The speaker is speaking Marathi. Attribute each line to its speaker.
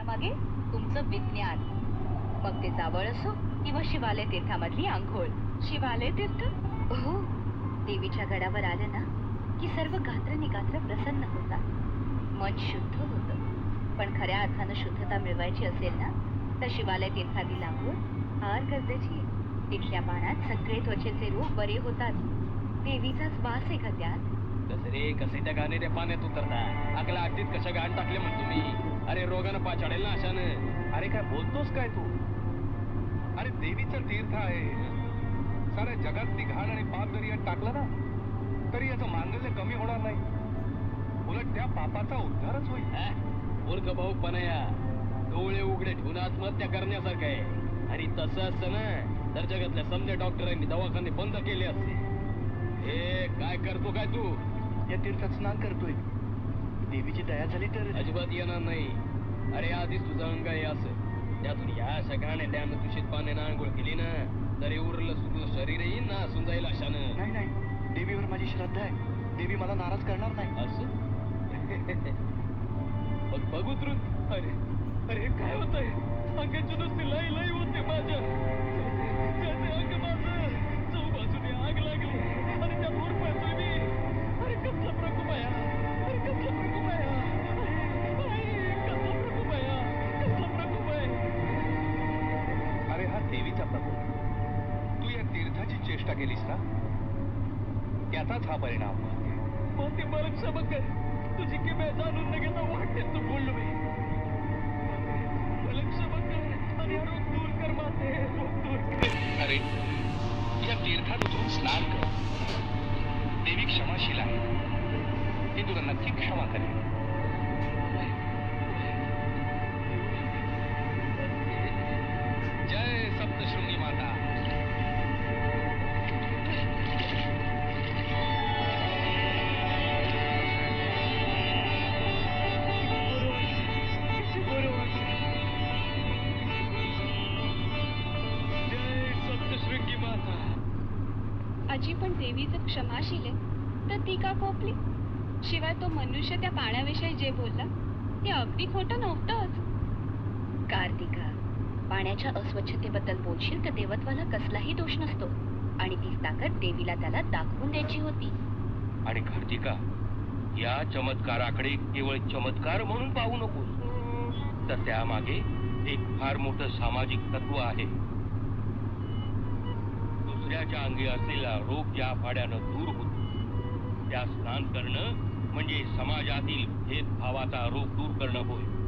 Speaker 1: मागे तुमचं विज्ञान. मग ते जावळ असो किंवा शिवालय तीर्थामधली आंघोळ. शिवालय तीर्थ? हो. देवीच्या गडावर आलं ना की सर्व गात्र निगात्र प्रसन्न होतात. मन शुद्ध होतं. पण खऱ्या अर्थानं शुद्धता मिळवायची असेल ना तर शिवालय तीर्थातील आंघोळ फार गरजेची तिथल्या पाण्यात सगळे त्वचेचे रोग बरे होतात. देवीचाच वास आहे का त्यात
Speaker 2: कस रे? कसे त्या गाणे ते पाण्यात उतरता अकला आठीत कशा घाण टाकले म्हण तुम्ही? अरे रोगानं पाचाडेल ना अशानं.
Speaker 3: अरे काय बोलतोस काय तू? अरे देवीचं तीर्थ आहे. साऱ्या जगात ती घाण आणि पाप जरी यात टाकलं ना तरी याचं मांगल्य कमी होणार नाही. उलट त्या पापाचा उद्धारच होईल.
Speaker 2: मूर्ख भाऊ पनया डोळे उघडे ठेवून आत्महत्या करण्यासारखं आहे. आणि तसं असतं ना तर जगातल्या समजा डॉक्टरांनी दवाखाने बंद केले असते. हे काय करतो काय तू?
Speaker 3: या तीर्थात स्नान करतोय. देवीची दया झाली तर
Speaker 2: अजिबात येणार नाही. अरे आधीच तुझं अंग आहे असं. त्यातून या घाण्या डॅमनं दूषित पाण्यानं आंघोळ केली ना तरी उरलं सुरलं शरीर येईन ना असून जाईल अशानं.
Speaker 3: नाही नाही. देवीवर माझी श्रद्धा आहे. देवी मला नाराज करणार नाही.
Speaker 2: असं? बघू तर अरे अरे काय होतंय? अंगाची नुसती लाई लाई होते माझ्या.
Speaker 3: चेष्टा केलीस ना? त्याचाच हा परिणाम
Speaker 2: मग ते क्षमा कर. तुझी किमया जाणून न घेता वाटते तू बोललो मी क्षमा कर आणि रोग दूर कर माते रोग दूर कर.
Speaker 3: अरे या तीर्थात उतरून स्नान कर. देवी क्षमाशील आहे. ती तुला नक्की क्षमा करेल.
Speaker 4: आजी पण देवीचं क्षमाशील आहे तर ती का कोपली? शिवाय तो मनुष्य त्या पाण्याविषयी जे बोलला ते अगदी खोटं नव्हतंच.
Speaker 1: कार्तिका पाण्याच्या अस्वच्छतेबद्दल बोलशील तर देवत्वाला कसलाही दोष नसतो आणि ती ताकद देवीला त्याला दाखवून द्यायची होती.
Speaker 3: आणि कार्तिका या चमत्काराकडे केवळ चमत्कार म्हणून पाहू नकोस. तर त्यामागे एक फार मोठं सामाजिक तत्व आहे. दुसऱ्याच्या अंगी असलेला रोग ज्या फाड्यानं दूर होतो त्या स्नान करणं म्हणजे समाजातील भेदभावाचा रोग दूर करणं होय.